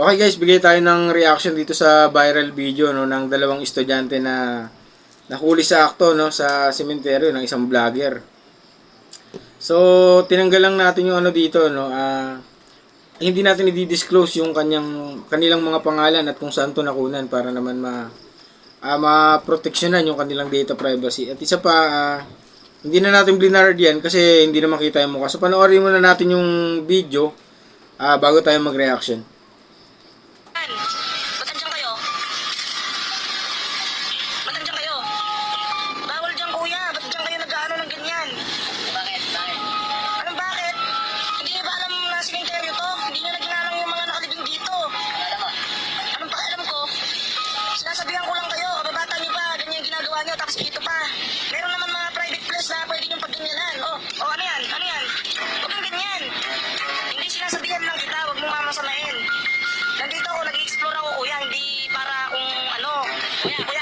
Okay guys, bigay tayo ng reaction dito sa viral video no ng dalawang estudyante na nahuli sa akto no sa sementeryo ng isang vlogger. So, tinanggal lang natin yung ano dito no. ah hindi natin i-disclose yung kanyang kanilang mga pangalan at kung saan to nakunan para naman ma uh, ma-proteksyonan yung kanilang data privacy. At isa pa ah, hindi na natin blinard yan kasi hindi na makita yung mukha. So panoorin muna natin yung video ah, bago tayo mag-reaction. Dito pa. Meron naman mga private place na pwede niyong pagganyanan. Oh, oh ano yan? Ano yan? Huwag kang ganyan. Hindi sinasabihan lang kita. Huwag mong mamasamain. Nandito ako, nag-explore ako kuya, hindi para kung ano. Kuya, kuya,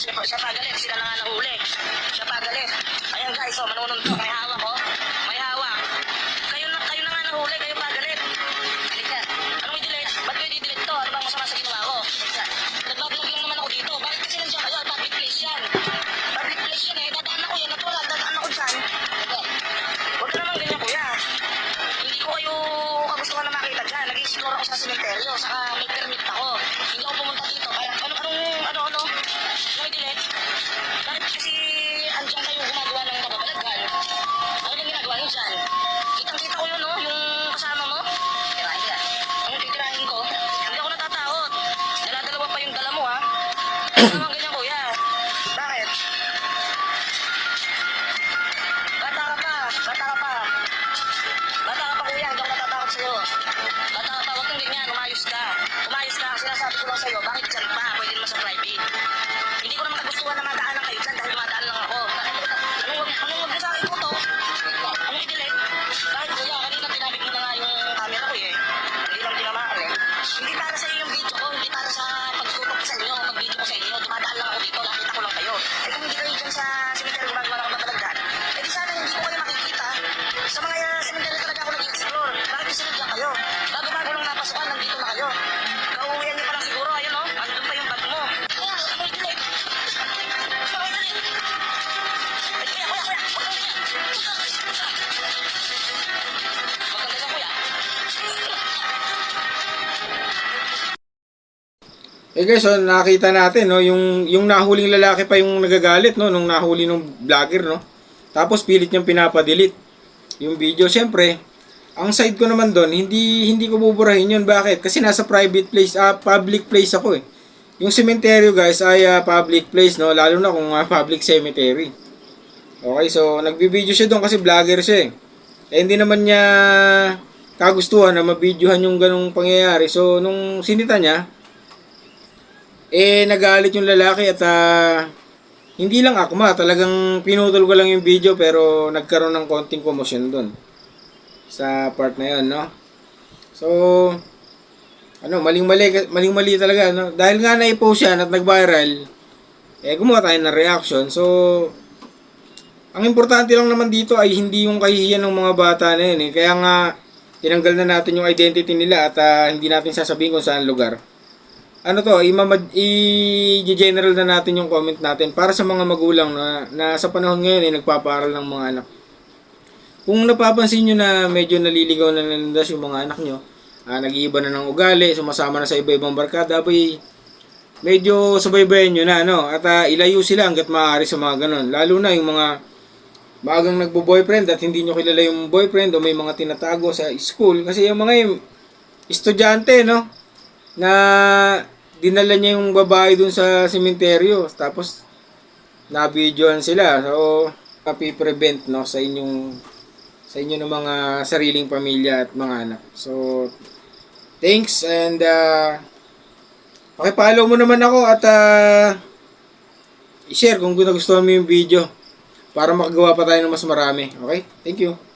siya, siya pa galit, sila na nga nahuli. Siya pa galit. Ayan guys, oh, manununtok, may hawak oh. May hawak. Kayo na, kayo na nga nahuli, kayo pa galit. Halika. Anong i-delete? Ba't ko i-delete to? Ano bang masama sa ginawa ko? Nagbablog lang naman ako dito. Bakit kasi nandiyan kayo? Public place yan. Public place yan eh. Dadaan ako yan. Natural, dadaan ako dyan. Huwag ka naman ganyan kuya. Hindi ko kayo kagustuhan na makita dyan. Nag-explore ako sa sementeryo. Saka Eh guys, so nakita natin no, yung yung nahuling lalaki pa yung nagagalit no nung nahuli nung vlogger no. Tapos pilit niyang pinapa-delete yung video. Siyempre, ang side ko naman doon, hindi hindi ko buburahin yun. Bakit? Kasi nasa private place, ah, public place ako eh. Yung cemetery guys ay ah, public place no, lalo na kung ah, public cemetery. Okay, so nagbibideo siya doon kasi vlogger siya eh. Eh hindi naman niya kagustuhan na mabidyohan yung ganong pangyayari. So nung sinita niya, eh nagalit yung lalaki at ah, hindi lang akma, talagang pinutol ko lang yung video pero nagkaroon ng konting komosyon doon sa part na yon, no? So, ano, maling-mali, maling-mali talaga, no? Dahil nga na-post yan at nag-viral, eh, gumawa tayo ng reaction. So, ang importante lang naman dito ay hindi yung kahihiyan ng mga bata na yun, eh. Kaya nga, tinanggal na natin yung identity nila at ah, hindi natin sasabihin kung saan lugar ano to, i-general na natin yung comment natin para sa mga magulang na, na sa panahon ngayon ay nagpapaaral ng mga anak. Kung napapansin nyo na medyo naliligaw na nandas yung mga anak nyo, ah, nag-iiba na ng ugali, sumasama na sa iba-ibang barkada, abay, medyo subaybayan nyo na, no? At ah, ilayo sila hanggat maaari sa mga ganon. Lalo na yung mga maagang nagbo-boyfriend at hindi nyo kilala yung boyfriend o may mga tinatago sa school. Kasi yung mga yung estudyante, no? Na dinala niya yung babae dun sa sementeryo. Tapos, na-videoan sila. So, mapiprevent, no? Sa inyong sa inyo ng mga sariling pamilya at mga anak. So, thanks and uh, pakipollow mo naman ako at uh, i-share kung nagustuhan mo yung video para makagawa pa tayo ng mas marami. Okay? Thank you.